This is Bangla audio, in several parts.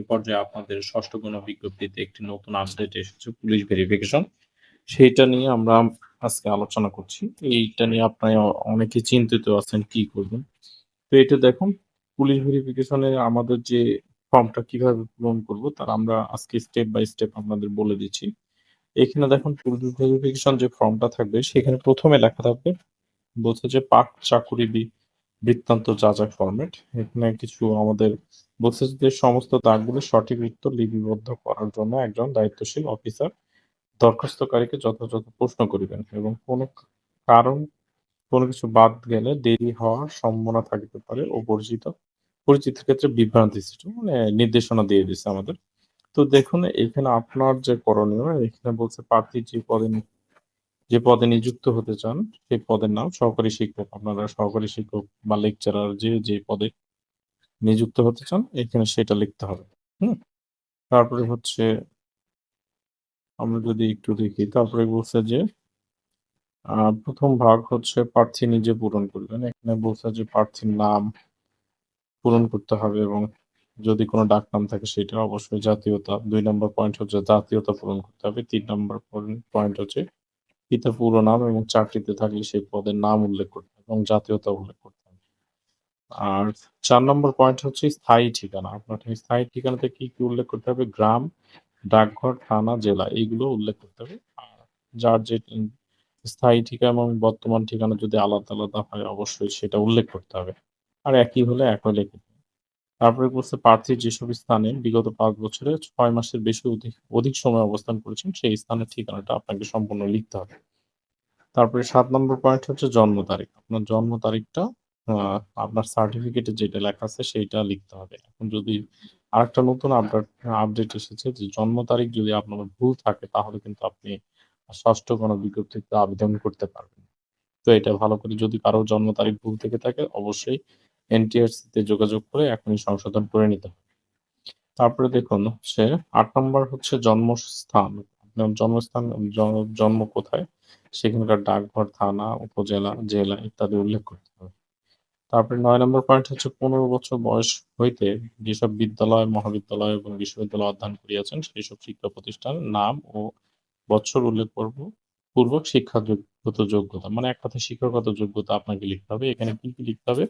এ পর্যায়ে আপনাদের ষষ্ঠ গণ বিজ্ঞপ্তিতে একটি নতুন আপডেট এসেছে পুলিশ ভেরিফিকেশন সেইটা নিয়ে আমরা আজকে আলোচনা করছি। এইটা নিয়ে আপনারা অনেকে চিন্তিত আছেন, কি করবেন? তো এটা দেখুন পুলিশ ভেরিফিকেশনে আমাদের যে ফর্মটা কীভাবে পূরণ করব, তার আমরা আজকে স্টেপ বাই স্টেপ আপনাদের বলে দিচ্ছি। এখানে দেখুন পুলিশ ভেরিফিকেশন যে ফর্মটা থাকবে, সেখানে প্রথমে লেখা থাকবে, বলছে যে পাক চাকুরি বৃত্তান্ত যা যা ফরম্যাট এখানে কিছু আমাদের বলছে যে সমস্ত দাগগুলো সঠিক উত্তর লিপিবদ্ধ করার জন্য একজন দায়িত্বশীল অফিসার দরখাস্তকারীকে যথাযথ প্রশ্ন করিবেন এবং কোনো কারণ, কোনো কিছু বাদ গেলে দেরি হওয়ার সম্ভাবনা থাকিতে পারে ও পরিচিত পরিচিতির ক্ষেত্রে বিভ্রান্তি সৃষ্টি মানে নির্দেশনা দিয়ে দিচ্ছে আমাদের। তো দেখুন, এখানে আপনার যে করণীয়, এখানে বলছে প্রার্থী যে পদে যে পদে নিযুক্ত হতে চান, সেই পদের নাম সহকারী শিক্ষক, আপনারা সহকারী শিক্ষক বা লেকচারার যে যে পদে নিযুক্ত হতে চান, এখানে সেটা লিখতে হবে, হুম? তারপরে হচ্ছে, আমরা যদি একটু দেখি, তারপরে বলছে যে প্রথম ভাগ হচ্ছে প্রার্থী নিজে পূরণ করবেন। এখানে বলছে যে প্রার্থীর নাম পূরণ করতে হবে এবং যদি কোনো ডাক নাম থাকে সেটা অবশ্যই জাতীয়তা, দুই নম্বর পয়েন্ট হচ্ছে জাতীয়তা পূরণ করতে হবে, তিন নম্বর পয়েন্ট হচ্ছে পিতা পুরো নাম এবং চাকরিতে থাকলে সেই পদের নাম উল্লেখ করতে হবে এবং জাতীয়তা উল্লেখ করতে হবে। আর চার নম্বর পয়েন্ট হচ্ছে স্থায়ী ঠিকানা। আপনার স্থায়ী ঠিকানাতে কি কি উল্লেখ করতে হবে? গ্রাম, ডাকঘর, থানা, জেলা, এইগুলো উল্লেখ করতে হবে। আর যার যে স্থায়ী ঠিকানা এবং বর্তমান ঠিকানা যদি আলাদা আলাদা হয়, অবশ্যই সেটা উল্লেখ করতে হবে। আর একই হলে একই লিখে দিতে হবে। তারপরে বলছে প্রার্থী যেসব স্থানে বিগত পাঁচ বছরে ছয় মাসের বেশি অধিক অধিক সময় অবস্থান করেছেন, সেই স্থানের ঠিকানাটা আপনাকে সম্পূর্ণ লিখতে হবে। তারপরে সাত নম্বর পয়েন্ট হচ্ছে জন্ম তারিখ। আপনার জন্ম তারিখটা আপনার সার্টিফিকেটে যেটা লেখা আছে সেইটা লিখতে হবে। এখন যদি আরেকটা নতুন আপডেট আপডেট এসেছে যে জন্ম তারিখ যদি আপনার ভুল থাকে, তাহলে কিন্তু আপনি ষষ্ঠ কোনো বিজ্ঞপ্তিতে আবেদন করতে পারবেন। তো এটা ভালো করে যদি কারও জন্ম তারিখ ভুল থেকে থাকে, অবশ্যই এনটিআরসি তে যোগাযোগ করে এখনই সংশোধন করে নিতে হবে। তারপরে দেখুন হচ্ছে আট নম্বর হচ্ছে জন্মস্থান। আপনার জন্মস্থান জন্ম কোথায়? সেখানকার ডাকঘর, থানা, উপজেলা, জেলা ইত্যাদি উল্লেখ করতে হবে। তারপরে নয় নম্বর পয়েন্ট হচ্ছে পনেরো বছর বয়স হইতে যেসব বিদ্যালয়, মহাবিদ্যালয় এবং বিশ্ববিদ্যালয় অধ্যয়ন করিয়াছেন সেই সব শিক্ষা প্রতিষ্ঠানের নাম ও বছর উল্লেখ করব, পূর্বক শিক্ষাগত যোগ্যতা। মানে এক কথা শিক্ষাগত যোগ্যতা আপনাকে লিখতে হবে। এখানে কি কি লিখতে হবে?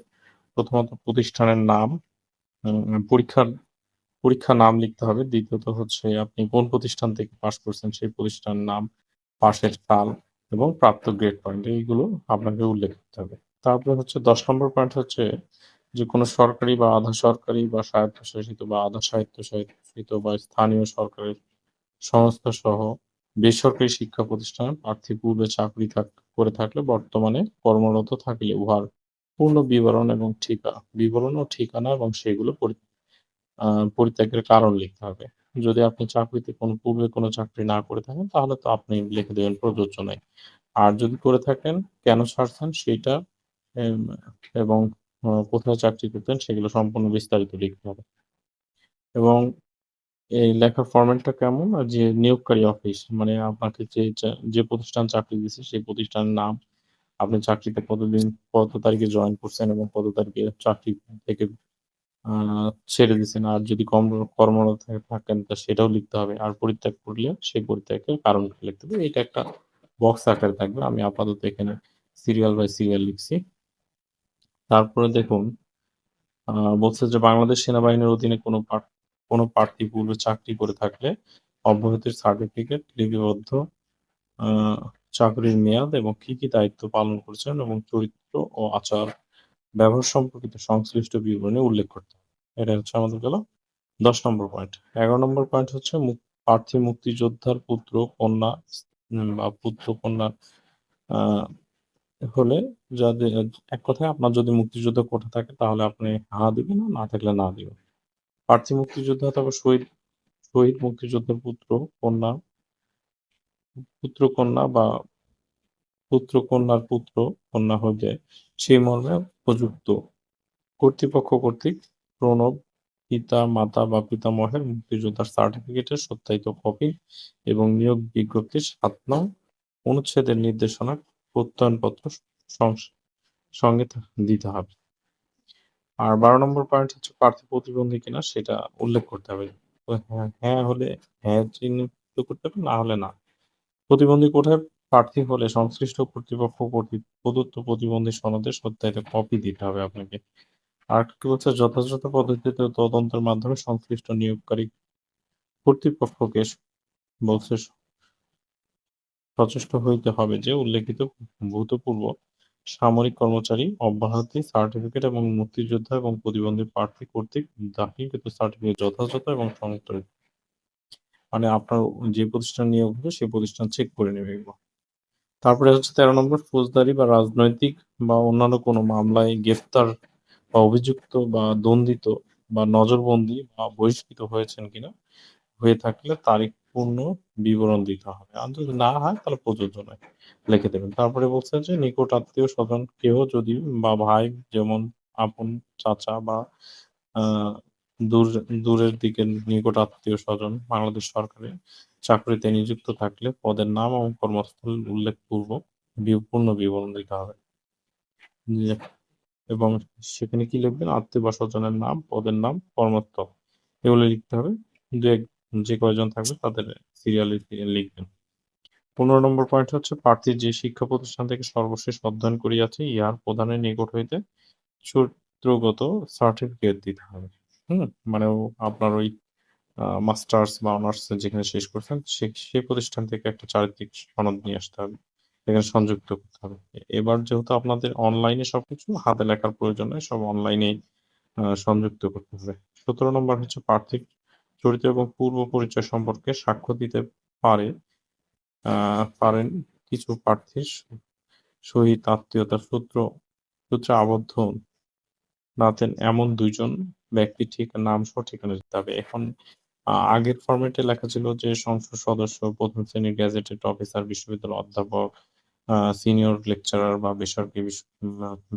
প্রথমত প্রতিষ্ঠানের নাম পরীক্ষার পরীক্ষা নাম লিখতে হবে। দ্বিতীয়ত হচ্ছে আপনি কোন প্রতিষ্ঠান থেকে পাশ করছেন সেই প্রতিষ্ঠানের নাম, পাশের সাল এবং প্রাপ্ত গ্রেড পয়েন্ট এইগুলো আপনাকে উল্লেখ করতে হবে। তারপরে হচ্ছে দশ নম্বর পয়েন্ট হচ্ছে যে কোনো সরকারি বা আধা সরকারি বা স্বায়ত্তশাসিত বা আধা স্বায়ত্তশাসিত বা স্থানীয় সরকারের সংস্থা সহ বেসরকারি শিক্ষা প্রতিষ্ঠান প্রার্থী পূর্বে চাকরি করে থাকলে বর্তমানে কর্মরত থাকলে উহার পূর্ণ বিবরণ এবং ঠিকা, বিবরণ ও ঠিকানা এবং সেগুলো পরি- পরিত্যাগের কারণ লিখতে হবে। যদি আপনি চাকরিতে কোনো, পূর্বে কোনো চাকরি না করে থাকেন, তাহলে তো আপনি লিখে দেবেন প্রযোজ্য নয়। আর যদি করে থাকেন, কেন ছাড়ছেন সেটা এবং কোথায় চাকরি করতেন সেগুলো সম্পূর্ণ বিস্তারিত লিখতে হবে। এবং এই লেখার ফরম্যাটটা কেমন? আর যে নিয়োগকারী অফিস মানে আপনাকে যে যে প্রতিষ্ঠান চাকরি দিচ্ছে সেই প্রতিষ্ঠানের নাম আপনি চাকরিতে কতদিন, কত তারিখে জয়েন করছেন এবং কত তারিখে চাকরি থেকে ছেড়ে দিচ্ছেন আর যদি কম কর্মরত থাকে- থাকেন, তা সেটাও লিখতে হবে। আর পরিত্যাগ করলে সেই পরিত্যাগের কারণ লিখতে হবে। এটা একটা বক্স আকারে থাকবে। আমি আপাতত এখানে সিরিয়াল বাই সিরিয়াল লিখছি। তারপরে দেখুন বলছে যে বাংলাদেশ সেনাবাহিনীর অধীনে কোনো কোনো প্রার্থী পূর্বে চাকরি করে থাকলে অব্যাহতির সার্টিফিকেট লিপিবদ্ধ চাকরির মেয়াদ এবং কি কি দায়িত্ব পালন করেছেন এবং চরিত্র ও আচার ব্যবহার সম্পর্কিত সংশ্লিষ্ট বিবরণী উল্লেখ করতে হবে। এটা হচ্ছে আমাদের গেল দশ নম্বর পয়েন্ট এগারো নম্বর পয়েন্ট হচ্ছে প্রার্থী মুক্তিযোদ্ধার পুত্র, কন্যা বা পুত্র, কন্যা হলে যাদের এক কথায় আপনার যদি মুক্তিযোদ্ধা কোটা থাকে তাহলে আপনি হা দিবেন না থাকলে না দিবেন। প্রার্থী মুক্তিযোদ্ধা অথবা শহীদ শহীদ মুক্তিযোদ্ধার পুত্র, কন্যা পুত্র কন্যা বা পুত্র কন্যার পুত্র কন্যা হইলে সেই মর্মে উপযুক্ত কর্তৃপক্ষ কর্তৃক প্রণব পিতা মাতা বা পিতামহের মুক্তিযোদ্ধার সার্টিফিকেটের সত্যায়িত কপি এবং নিয়োগ বিজ্ঞপ্তির সাত নং অনুচ্ছেদের নির্দেশনা প্রত্যয়নপত্র সঙ্গে দিতে হবে আর ১২ নম্বর পয়েন্ট হচ্ছে প্রার্থী প্রতিবন্ধী কিনা সেটা উল্লেখ করতে হবে। হ্যাঁ, হ্যাঁ হলে হ্যাঁ চিহ্নিত করতে হবে, না হলে না। প্রতিবন্ধী কোটায় প্রার্থী হলে সংশ্লিষ্ট কর্তৃপক্ষ কর্তৃক প্রদত্ত প্রতিবন্ধী সনদের সত্যায়িত কপি দিতে হবে আপনাকে। আরেকটা কি বলছে যথাযথ পদ্ধতিতে তদন্তের মাধ্যমে সংশ্লিষ্ট নিয়োগকারী কর্তৃপক্ষকে বলছে, সচেষ্ট হইতে হবে যে উল্লেখিত ভূতপূর্ব সামরিক কর্মচারী, অব্যাহতি সার্টিফিকেট এবং মুক্তিযোদ্ধা এবং প্রতিবন্ধী প্রার্থী কর্তৃক দাখিলকৃত সার্টিফিকেট যথাযথ এবং সংযুক্ত মানে আপনার যে প্রতিষ্ঠান নিয়োগ হবে, সেই প্রতিষ্ঠান চেক করে নেবে এগুলো। তারপরে হচ্ছে তেরো নম্বর, ফৌজদারি বা রাজনৈতিক বা অন্যান্য কোনো মামলায় গ্রেফতার বা অভিযুক্ত বা দণ্ডিত বা নজরবন্দি বা বহিষ্কৃত হয়েছেন কিনা, হয়ে থাকলে তারিখ পূর্ণ বিবরণ দিতে হবে। আর যদি না হয়, তাহলে প্রযোজ্য নয়, লিখে দেবেন। তারপরে বলছে যে, নিকট আত্মীয় স্বজন কেউ যদি বা ভাই, যেমন আপন, চাচা বা দূর, দূরের দিকের নিকট আত্মীয় স্বজন বাংলাদেশ সরকারের চাকরিতে নিযুক্ত থাকলে পদের নাম এবং কর্মস্থল উল্লেখপূর্বক পূর্ণ বিবরণ দিতে হবে। এবং সেখানে কি লিখবেন? আত্মীয় বা স্বজনের নাম, পদের নাম কর্মস্থল এগুলো লিখতে হবে। দু এক, যে কয়জন থাকবে তাদের সিরিয়ালি লিখবেন। পনেরো নম্বর পয়েন্ট হচ্ছে প্রার্থী যে শিক্ষা প্রতিষ্ঠান থেকে সর্বশেষ অধ্যয়ন করিয়াছে, ইহার প্রধানের নিকট হইতে চরিত্রগত সার্টিফিকেট দিতে হবে। হুম মানে আপনার ওই মাস্টার্স বা অনার্স যেখানে শেষ করছেন সেই প্রতিষ্ঠান থেকে একটা চারিত্রিক সনদ নিয়ে আসতে হবে, এখানে সংযুক্ত করতে হবে। এবার যেহেতু আপনাদের অনলাইনে সবকিছু, হাতে লেখার প্রয়োজন নয় সব অনলাইনে সংযুক্ত করতে হবে। সতেরো নম্বর হচ্ছে প্রার্থী চরিত্র এবং পূর্ব পরিচয় সম্পর্কে সাক্ষ্য দিতে পারে পারেন কিছু প্রার্থীর সহিত আত্মীয়তার সূত্র, সূত্রে আবদ্ধ নাতেন এমন দুইজন ব্যক্তি ঠিক, নাম সহ ঠিকানা দিতে হবে। এখন আগের ফরম্যাটে লেখা ছিল যে, সংসদ সদস্য, প্রথম শ্রেণির গ্যাজেটেড অফিসার বিশ্ববিদ্যালয় অধ্যাপক সিনিয়র লেকচারার বা বেসরকারি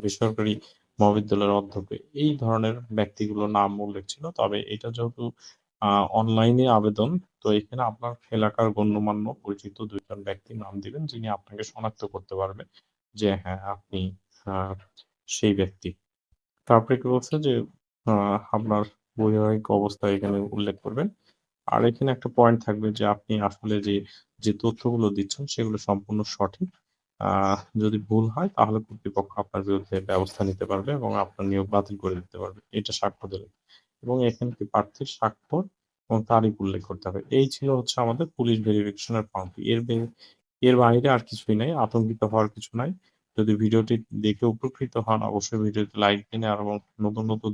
বেসরকারি মহাবিদ্যালয়ের অধ্যক্ষ। এই ধরনের ব্যক্তিগুলোর নাম উল্লেখ ছিল। তবে এটা যেহেতু অনলাইনে আবেদন, তো এখানে আপনার এলাকার গণ্যমান্য পরিচিত দুইজন ব্যক্তির নাম দিবেন, যিনি আপনাকে শনাক্ত করতে পারবে যে হ্যাঁ আপনি সেই ব্যক্তি। তারপরে কি বলছে যে আপনার বৈবাহিক অবস্থা এখানে উল্লেখ করবেন। আর এখানে একটা পয়েন্ট থাকবে যে আপনি আসলে যে যে তথ্যগুলো দিচ্ছেন সেগুলো সম্পূর্ণ সঠিক। যদি ভুল হয় তাহলে কর্তৃপক্ষ আপনার বিরুদ্ধে ব্যবস্থা নিতে পারবে এবং আপনার নিয়োগ বাতিল করে দিতে পারবে। এটা সাক্ষ্য দিলে এবং এখানে কি প্রার্থীর স্বাক্ষর এবং তারিখ উল্লেখ করতে হবে। এই ছিল হচ্ছে আমাদের পুলিশ ভেরিফিকেশনের ফর্মটি এর এর বাইরে আর কিছুই নাই, আতঙ্কিত হওয়ার কিছু নাই। যদি ভিডিওটি দেখে উপকৃত হন, অবশ্যই ভিডিওতে লাইক দিন আর এবং নতুন নতুন